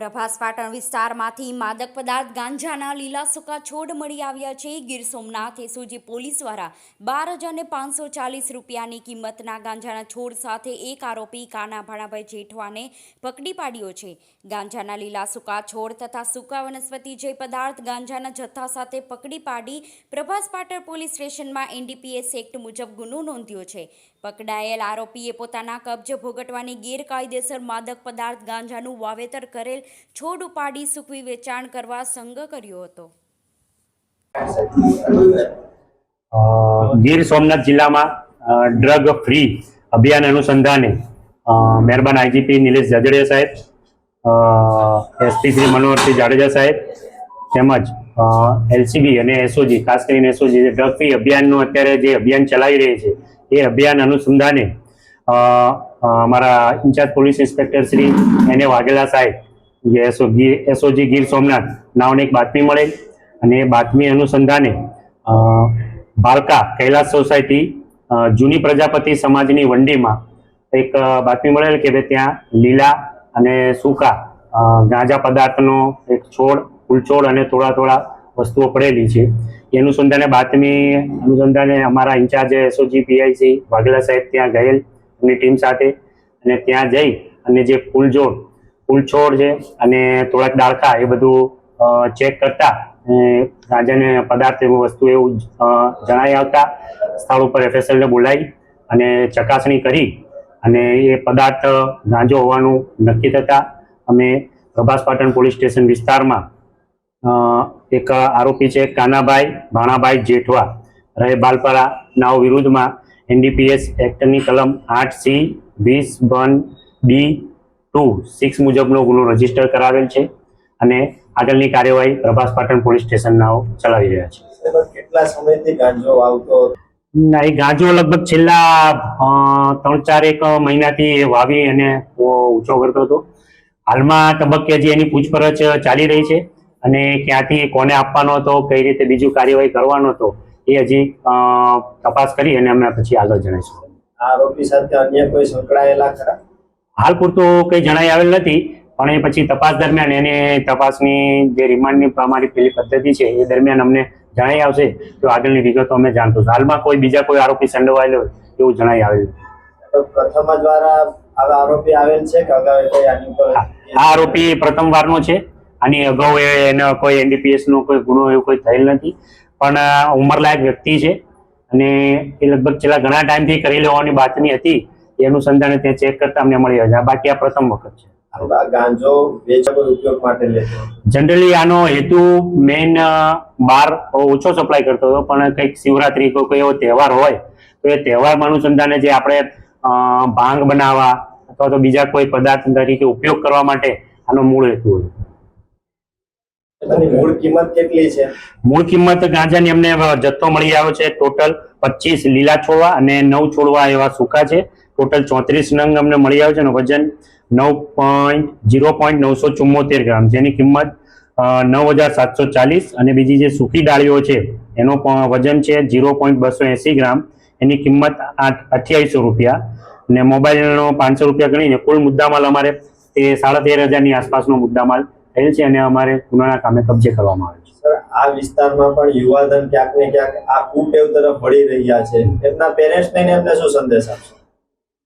પ્રભાસ પાટણ વિસ્તારમાંથી માદક પદાર્થ ગાંજાના લીલા સૂકા છોડ મળી આવ્યા છે. ગીર સોમનાથ એસઓજી પોલીસ દ્વારા બાર હજારને પાંચસો ચાલીસ રૂપિયાની કિંમતના ગાંજાના છોડ સાથે એક આરોપી કાના ભાણાભાઈ જેઠવાને પકડી પાડ્યો છે. ગાંજાના લીલા સૂકા છોડ તથા સૂકા વનસ્પતિ જે પદાર્થ ગાંજાના જથ્થા સાથે પકડી પાડી પ્રભાસ પાટણ પોલીસ સ્ટેશનમાં એનડીપીએસ એક્ટ મુજબ ગુનો નોંધ્યો છે. પકડાયેલ આરોપીએ પોતાના કબજે ભોગટવાની ગેરકાયદેસર માદક પદાર્થ ગાંજાનું વાવેતર કરેલ છોડ ઉપાડી સૂકવી વેચાણ કરવા સંઘ કર્યો હતો. ગીર સોમનાથ જિલ્લામાં ડ્રગ ફ્રી અભિયાન અનુસંધાને મહેરબાન આઈજીપી નિલેશ જાજડિયા સાહેબ એસપી શ્રી મનોહરસિંહ જાડેજા સાહેબ, તેમજ એલસીબી અને એસઓજી, ખાસ કરીને એસઓજી ડ્રગ ફ્રી અભિયાનનું અત્યારે જે અભિયાન ચલાવી રહી છે એ અભિયાન અનુસંધાને અમારા ઇન્ચાર્જ પોલીસ ઇન્સ્પેક્ટર શ્રી એને વાઘેલા સાહેબ, જે એસો એસઓજી ગીર સોમનાથ નામની એક બાતમી મળેલ. અને એ બાતમી અનુસંધાને બાલકા કૈલાસ સોસાયટી જૂની પ્રજાપતિ સમાજની વંડીમાં એક બાતમી મળેલ કે ભાઈ ત્યાં લીલા અને સૂકા ગાંજા પદાર્થનો એક છોડ, ફૂલછોડ અને થોડા થોડા વસ્તુઓ પડેલી છે. એ અનુસંધાને બાતમી અનુસંધાને અમારા ઇન્ચાર્જ એસઓજી પીઆઈસી વાઘેલા સાહેબ ત્યાં ગયેલ એમની ટીમ સાથે. અને ત્યાં જઈ અને જે ફૂલજોડ ફૂલછોડ છે અને થોડાક ડાળખા એ બધું ચેક કરતા રાજાને પદાર્થ એવું વસ્તુ એવું જણાઈ આવતા, સ્થળ ઉપર એફએસએલને બોલાવી અને ચકાસણી કરી અને એ પદાર્થ ગાંજો હોવાનું નક્કી થતા અમે પ્રભાસ પોલીસ સ્ટેશન વિસ્તારમાં એક આરોપી છે કાનાભાઈ ભાણાભાઈ જેઠવા. રહે બાલપરા નાઓ વિરુદ્ધમાં. એનડીપીએસ એક્ટની કલમ આઠ સી વીસ વન ડી ટુ સિક્સ મુજબનો ગુનો રજિસ્ટર કરાવેલ છે અને આગળની કાર્યવાહી પ્રભાસ પાટણ પોલીસ સ્ટેશનના ચલાવી રહ્યા છે. કેટલા સમયથી ગાંજો આવતો ના એ ગાંજો લગભગ છેલ્લા ત્રણ ચાર એક મહિનાથી એ વાવી અને ઊંચો કરતો હતો. હાલમાં તબક્કે જે એની પૂછપરછ ચાલી રહી છે અને ક્યાંથી કોને આપવાનો હતો કઈ રીતે બીજું કાર્યવાહી કરવાનો હતો એ હજી તપાસ કરી અને અમે પછી આગળ જણાવીશું. આ આરોપી સાથે અન્ય કોઈ સંકળાયેલા ખરા? હાલ પૂરતું કંઈ જણાઈ આવેલ નથી પણ એ પછી તપાસ દરમિયાન એને તપાસની જે રિમાન્ડની અમારી પેલી પદ્ધતિ છે એ દરમિયાન અમને જણાઈ આવશે. તો આગળની વિગતો અમે જાણતું હાલમાં કોઈ બીજા કોઈ આરોપી સંડોવાયેલો હોય એવું જણાઈ આવેલું તો પ્રથમ દ્વારા આરોપી આવેલ છે કે અગાઉ કોઈ આની ઉપર આ આરોપી પ્રથમ વારનો છે. આની અગાઉ એનો કોઈ એનડીપીએસ નો કોઈ ગુનો એવું કોઈ થયેલ નથી. પણ ઉંમરલાયક વ્યક્તિ છે અને એ લગભગ છેલ્લા ઘણા ટાઈમથી કરી લેવાની બાતમી હતી. એ અનુસંધાને ત્યાં ચેક કરતા અમને મળી આવે બાકી આ પ્રથમ વખત છે. ગાંજો ઉપયોગ માટે જનરલી આનો હેતુ મેઇન બાર ઓછો સપ્લાય કરતો હતો. પણ કંઈક શિવરાત્રી કોઈ કોઈ એવો તહેવાર હોય તો એ તહેવારમાં અનુસંધાને જે આપણે ભાંગ બનાવવા અથવા તો બીજા કોઈ પદાર્થ તરીકે ઉપયોગ કરવા માટે આનો મૂળ હેતુ એની મૂળ કિંમત કેટલી ગાંજાની અમને જથ્થો મળી આવ્યો છે. ટોટલ પચીસ લીલા છોડવા અને નવ છોડવા એવા સૂકા છે. ટોટલ ચોત્રીસ નંગ અમને મળી આવ્યો છે અને વજન નવ પોઈન્ટ જીરો પોઈન્ટ નવસો ચુમ્મોતેર ગ્રામ, જેની કિંમત નવ હજાર સાતસો ચાલીસ અને બીજી જે સૂકી ડાળીઓ છે, એનો વજન છે જીરો પોઈન્ટ બસો એંસી ગ્રામ, એની કિંમત આઠ, અઠ્યાવીસો રૂપિયા. અને મોબાઈલનો પાંચસો રૂપિયા ગણીને કુલ મુદ્દામાલ અમારે તે સાડા તેર હજારની આસપાસનો મુદ્દામાલ થયેલ છે અને અમારે ગુનાના કામે કબજે કરવામાં આવે છે. સર આ વિસ્તારમાં પણ યુવાધન ક્યાંક ને ક્યાંક આ કુટેવ તરફ વળી રહ્યા છે. એમના પેરેન્ટ્સ ને એમને શું સંદેશ આપશો?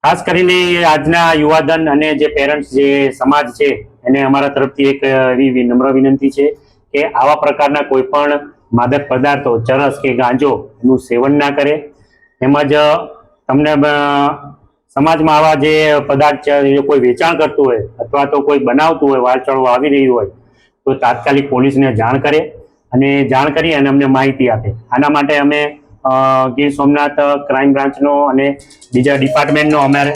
ખાસ કરીને આજના યુવાધન અને જે પેરેન્ટ્સ જે સમાજ છે એને અમારા તરફથી એક એવી નમ્ર વિનંતી છે કે આવા પ્રકારના કોઈ પણ માદક પદાર્થો ચરસ કે ગાંજો એનું સેવન ના કરે. તેમજ તમને સમાજમાં આવા જે પદાર્થ કોઈ વેચાણ કરતું હોય અથવા તો કોઈ બનાવતું હોય, વાળ ચડવા આવી રહ્યું હોય, તો તાત્કાલિક પોલીસને જાણ કરે અને જાણ કરી અને અમને માહિતી આપે. આના માટે અમે ગીર સોમનાથ ક્રાઇમ બ્રાન્ચનો અને બીજા ડિપાર્ટમેન્ટનો અમારે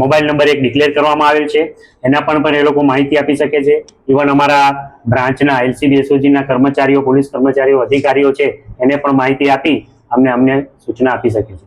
મોબાઈલ નંબર એક ડિક્લેર કરવામાં આવેલ છે. એના પણ પણ એ લોકો માહિતી આપી શકે છે. ઇવન અમારા બ્રાન્ચના એલસીબી, એસઓજીના કર્મચારીઓ, પોલીસ કર્મચારીઓ, અધિકારીઓ છે, એને પણ માહિતી આપી અમને અમને સૂચના આપી શકે છે.